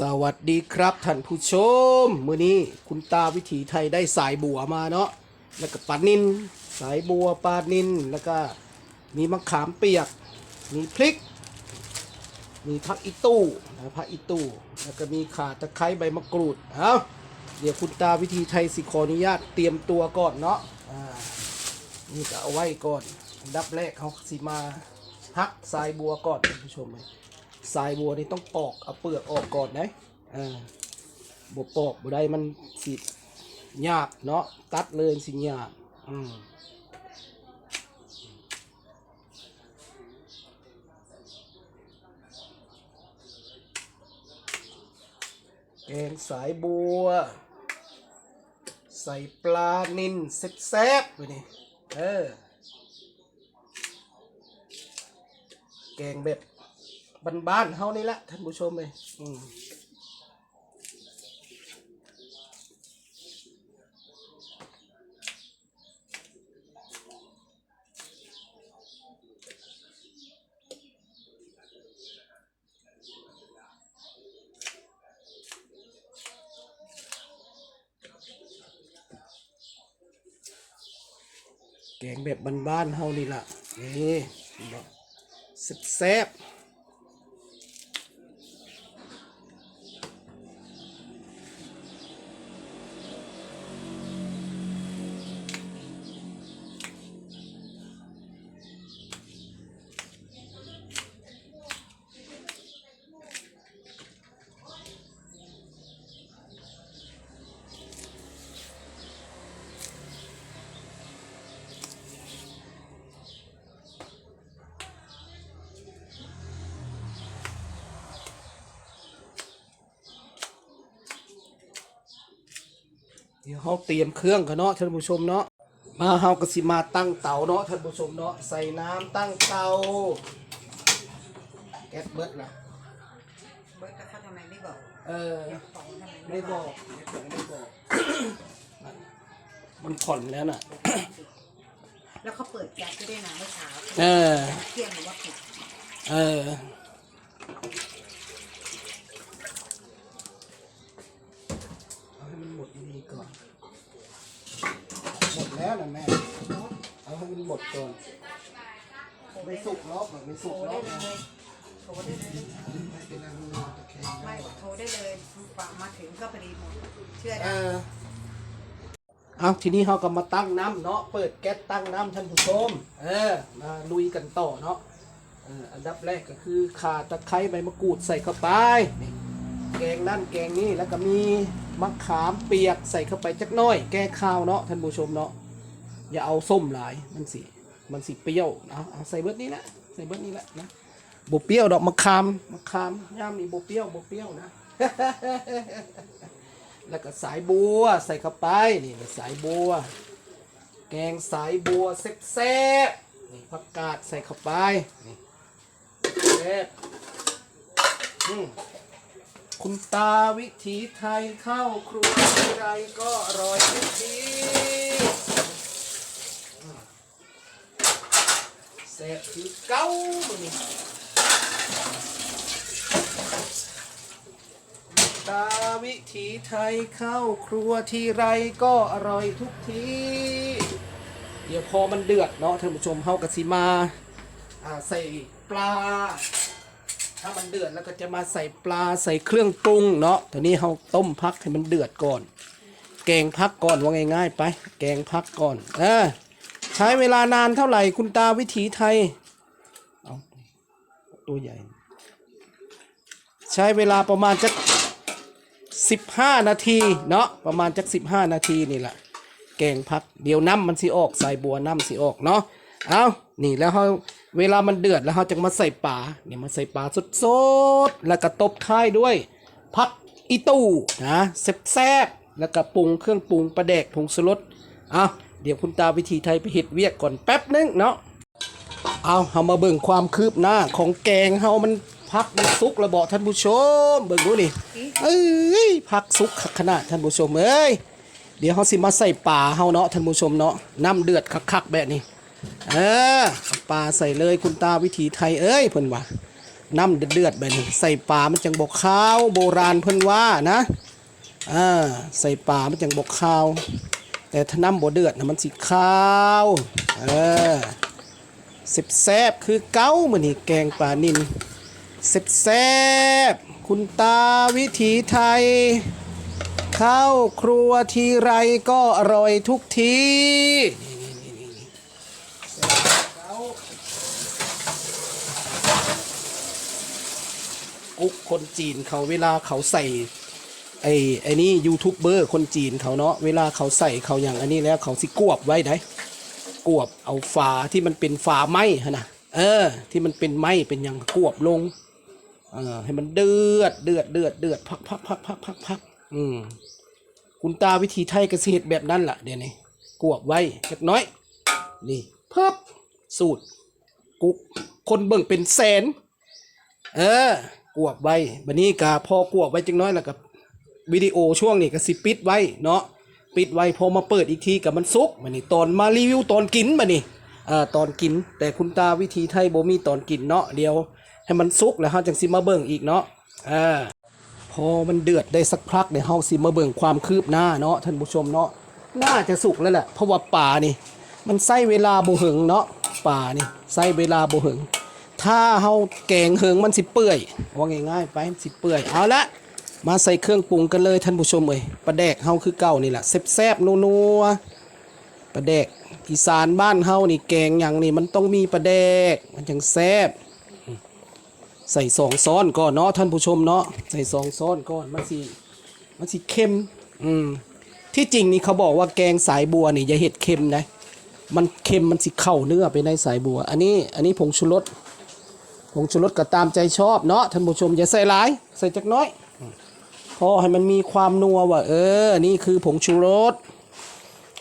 สวัสดีครับท่านผู้ชม มื้อนี้คุณตาวิถีไทยได้สายบัวมาเนาะแล้วก็ปลานินสายบัวปลานินแล้วก็มีมะขามเปียก มีพริก มีผักอีตู้นะผักอีตู้ แล้วก็มีข่าตะไคร้ใบมะกรูดเอาเดี๋ยวคุณตาวิถีไทยสิขออนุญาตเตรียมตัวก่อนเนาะอ่านี่ก็เอาไว้ก่อนอันดับแรกเขาสิมาหักสายบัวก่อนท่านผู้ชมเลย สายบัวนี่ต้องปอกเอาเปลือกออกก่อนนะอ่าบปอกบ่ได้มันสิยากเนาะตัดเลยสิยากอืมแกงสายบัว ใส่ปลานินแซ่บๆไปนี่เออ แกงแบบ บ้านๆเฮานี่แหละท่านผู้ชมเลยอืมแกงแบบบ้านๆเฮานี่ล่ะนี่แซ่บ เดี๋ยวเราเตรียมเครื่องกันเนาะท่านผู้ชมเนาะมาเฮาก็สิมาตั้งเตาเนาะท่านผู้ชมเนาะใส่น้ำตั้งเตาแก๊สเบิดละเบิร์ดแล้วเขาทำไมไม่บอกเออของทำไมไม่บอกไม่บอกมันผ่อนแล้วน่ะ แล้วเขาเปิดแก๊สด้วยนะเมื่อเช้าเออเที่ยงหรือว่าปิดเออ แล้วนะแม่ เอาให้มันหมดก่อนไม่สุกหรอกไม่สุโทรกหรได้อกเลยโทรได้เลย ไม่เป็นไรมันตะแคงไม่โทรได้เลยฝากมาถึงก็พอดีหมด เชื่อเอได้อเอาทีนี้เราก็มาตั้งน้ำเนาะ เปิดแก๊สตั้งน้ำท่านผู้ชม เออ มาลุยกันต่อเนาะ เออ อันดับแรกก็คือข่าตะไคร้ใบมะกรูดใส่เข้าไปนี่แกงนั่นแกงนี่แล้วก็มีมะขามเปียกใส่เข้าไปจักหน้อย แก้ข้าวเนาะท่านผู้ชมเนาะ อย่าเอาส้มหลายมันสิมันสิเปรี้ยวนะเอาใส่เบิดนี้แหละใส่เบิดนี้แหละนะบเปรี้ยวดอกมะขามมะขามย่ามนี่บเปรี้ยวบเปรี้ยวนะ แล้วก็สายบัวใส่เข้าไปนี่สายบัว แกงสายบัวแซ่บๆนี่ผักกาดใส่เข้าไปนี่แซ่บคุณตาวิถีไทยเข้าครัวทีไรก็อร่อยทุกทีอืมแซ่บคือเก้ามื้อนี่ตาวิถีไทยเข้าครัวทีไรก็อร่อยทุกที เดี๋ยวพอมันเดือดเนาะท่านผู้ชมเฮากะสิมาอ่าใส่ปลา ถ้ามันเดือดแล้วก็จะมาใส่ปลาใส่เครื่องปรุงเนาะตอนนี้เฮาต้มพักให้มันเดือดก่อน แกงพักก่อนว่าง่ายๆไป แกงพักก่อนเออ ใช้เวลานานเท่าไหร่คุณตาวิถีไทยเอาตัวใหญ่ ใช้เวลาประมาณจักสิบห้านาทีเนาะประมาณจักสิบห้านาทีนี่แหละแกงพักเดี๋ยวน้ำมันสิออกใส่บัวน้ำสิออกเนาะเอานี่แล้วเขาเวลามันเดือดแล้วเขาจะมาใส่ปลาเนี่ยมาใส่ปลาสดๆแล้วก็ตบท้ายด้วยพักอีตู้นะแซ่บๆแล้วก็ปรุงเครื่องปรุงปลาแดกผงสลดเอา เดี๋ยวคุณตาวิธีไทยไปเห็ดเวียกก่อนแป๊บนึงเนาะเอาเฮามาเบิ่งความคืบหน้าของแกงเฮามันพักมันสุกระเบาะท่านผู้ชม เบิ่งดูนี่เอ้ยพักสุกคักขนาดท่านผู้ชมเอ้ยเดี๋ยวเขาสิมาใส่ปลาเฮาเนาะท่านผู้ชมเนาะน้ำเดือดคักๆแบบนี้เออปลาใส่เลยคุณตาวิถีไทยเอ้ยเพิ่นว่าน้ำเดือดแบบนี้ ใส่ปลามันจังบอกข้าวโบราณเพิ่นว่านะอ่าใส่ปลามันจังบอกข้าว แต่ถ้าน้ำบ่เดือดนะมันสิข้าวเออสิบแซบคือเก้ามือนี่แกงปลานินสิบแซบคุณตาวิถีไทย เข้าครัวทีไรก็อร่อยทุกทีกุ๊กคนจีนเขาเวลาเขาใส่ ไอ้ไอ้นี่ยูทูบเบอร์คนจีนเขาเนาะเวลาเขาใส่เขาอย่างอันนี้แล้วเขาสิกวบไว้ได้กวบเอาฝาที่มันเป็นฝาไหมฮะนะเออ ที่มันเป็นไหมเป็นอย่างกวบลงเออให้มันเดือดเดือดเดือดเดือดพักพักพักพักพักพักอืมคุณตาวิธีไทยเกษตรแบบนั้นล่ะเดี๋ยวนี้กวบไว้เล็กน้อย นี่เพิ่มสูตรกุ๊กคนเบิ่งเป็นแสน เออกวบไว้บันนี้กาพอกวบไว้จังน้อยแล้วกับ วิดีโอช่วงนี้ก็สิปิดไว้เนาะปิดไว้พอมาเปิดอีกทีกับมันซุกมานี่ตอนมารีวิวตอนกินมานี่อ่าตอนกิน แต่คุณตาวิธีไทยโบมีตอนกินเนาะเดียว ให้มันซุกแล้วเฮาจังสิมาเบิ่งอีกเนาะอ่าพอมันเดือดได้สักพักเดี๋ยวเฮาสิมาเบิ่งความคืบหน้าเนาะท่านผู้ชมเนาะน่าจะสุกแล้วแหละเพราะว่าป่านี่ มันใช้เวลาบ่หึงเนาะป่านี่ใช้เวลาบ่หึงถ้าเฮาแกงเหิงมันสิเปื่อยว่าง่ายๆไปสิเปื่อยเอาละ มาใส่เครื่องปรุงกันเลยท่านผู้ชมเอ้ยปลาแดกเฮาคือเก่านี่แหละแซ่บๆนัวๆปลาแดกอีสานบ้านเฮานี่แกงอย่างนี่มันต้องมีปลาแดกมันจังแซ่บใส่สองซ้อนก่อนเนาะท่านผู้ชมเนาะใส่สองซ้อนก่อนมันสิมันสิเค็มอืมที่จริงนี่เขาบอกว่าแกงสายบัวนี่อย่าเห็ดเค็มนะมันเค็มมันสิเข้าเนื้อไปในสายบัว อันนี้อันนี้ผงชูรสผงชูรสก็ตามใจชอบเนาะท่านผู้ชมอย่าใส่หลายใส่จักน้อย พอให้มันมีความนัวว่าเออ นี่คือผงชูรส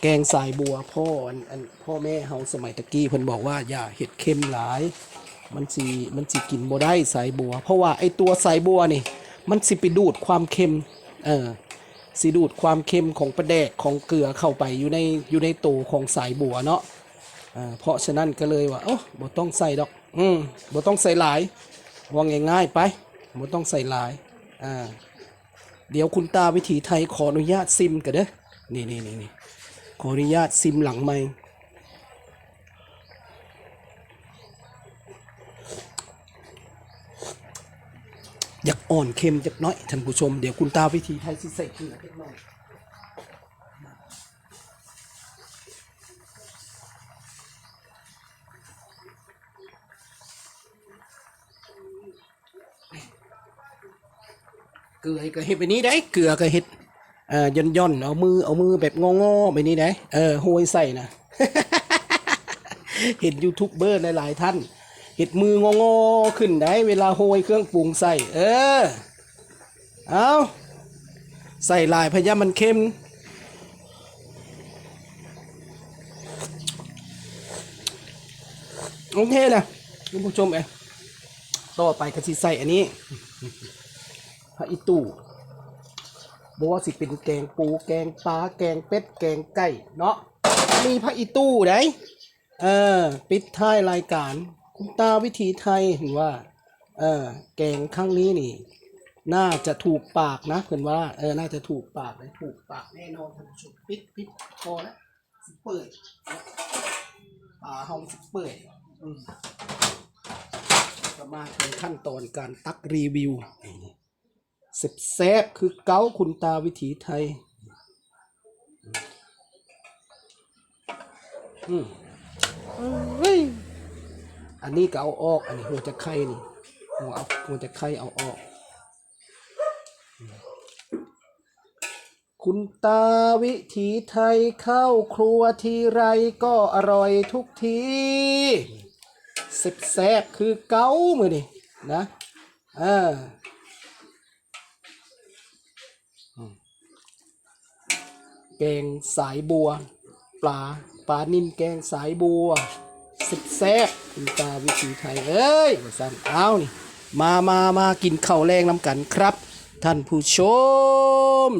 แกงสายบัวพ่ออันอันพ่อแม่เฮาสมัยตะกี้เพิ่นบอกว่าอย่าเห็ดเค็มหลาย มันสิมันสิกินบ่ได้สายบัว เพราะว่าไอตัวสายบัวนี่ มันสิไปดูดความเค็มเออสิดูดความเค็มของปลาแดกของเกลือเข้าไปอยู่ในอยู่ในตัวของสายบัวเนาะอ่าเพราะฉะนั้นก็เลยว่าโอ้บ่ต้องใส่ดอก อืมบ่ต้องใส่หลายว่าง่ายๆไปบ่ต้องใส่หลายอ่า เดี๋ยวคุณตาวิถีไทยขออนุญาตซิมกันเด้อนี่นี่นี่นี่ขออนุญาตซิมหลังไม่อยากอ่อนเค็มจักน้อยท่านผู้ชม เดี๋ยวคุณตาวิถีไทยสิใส่เกลือจักน้อย เกลือก็เฮ็ดไปนี้ได้เกลือก็เฮ็ดเอ่อย่อนย่อนเอามือเอามือแบบงอๆไปนี้ได้เออห้วยใส่นะเห็นยูทูบเบอร์หลายๆท่านเห็ดมืองอๆขึ้นได้ เวลาโหยเครื่องปรุงใส่ เออเอาใส่ลายพยายามมันเค็มโอเคนะคุณผู้ชมเองต่อไปก็สิใส่อันนี้ พระอิตูบอกว่าสิเป็นแกงปูแกงปลาแกงเป็ดแกงไก่เนาะมีพระอิตูได้เออปิดท้ายรายการ คุณตาวิถีไทยเห็นว่าเออแกงครั้งนี้นี่ น่าจะถูกปากนะเพื่อนว่าเออน่าจะถูกปากเลยถูกปากแน่นอนท่านผู้ชมปิดปิดพอแล้วสิเปิดปลาเฮาสิเปิดอืมก็มาถึงขั้นตอนการตักรีวิวนี่ เซ็บแซบคือเก้าคุณตาวิถีไทย อืมเฮ้ยอันนี้ก็เอาออก อันนี้หัวจะไข่นี่หัวเอาหัวจะไข่เอาออก คุณตาวิถีไทยเข้าครัวทีไรก็อร่อยทุกทีเซ็บแซบคือเก้ามือนี่นะ เอ่า แกงสายบัว ปลาปลานิ่นแกงสายบัวสิบแซ่บคุณตาวิถีไทยเอ้ยว่าสั่นเอานี่มามามากินข้าวแรงน้ำกันครับ ท่านผู้ชม